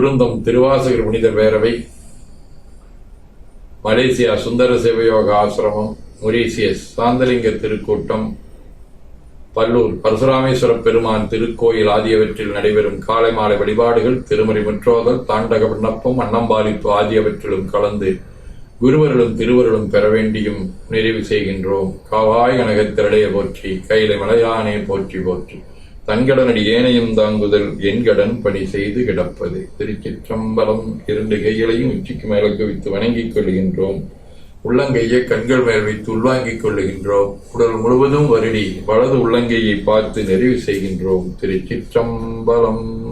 குருந்தம் திருவாசகர் புனித பேரவை மலேசியா சுந்தர சிவயோக ஆசிரமம் மொரீசியஸ் சாந்தலிங்க திருக்கூட்டம் பல்லூர் பரசுராமேஸ்வர பெருமான் திருக்கோயில் ஆகியவற்றில் நடைபெறும் காலை மாலை வழிபாடுகள் திருமறை முற்றோதல் தாண்டக விண்ணப்பம் அன்னம்பாலிப்பு ஆகியவற்றிலும் கலந்து குருவர்களும் திருவருளும் பெற வேண்டியும் நிறைவு செய்கின்றோம். காவாய் கனகத்திரளைய போற்றி கையில மலையானே போற்றி போற்றி. தன்கடனடி ஏனையும் தாங்குதல் என் கடன் பணி செய்து கிடப்பது. திருச்சிற்றம்பலம் இரண்டு கைகளையும் உச்சிக்கு மேல குவித்து வணங்கிக் கொள்கின்றோம் உள்ளங்கையை கண்கள் மேல் வைத்து உள்வாங்கிக் கொள்ளுகின்றோம். உடல் முழுவதும் வருடி வலது உள்ளங்கையை பார்த்து நிறைவு செய்கின்றோம். திருச்சிற்றம்பலம்.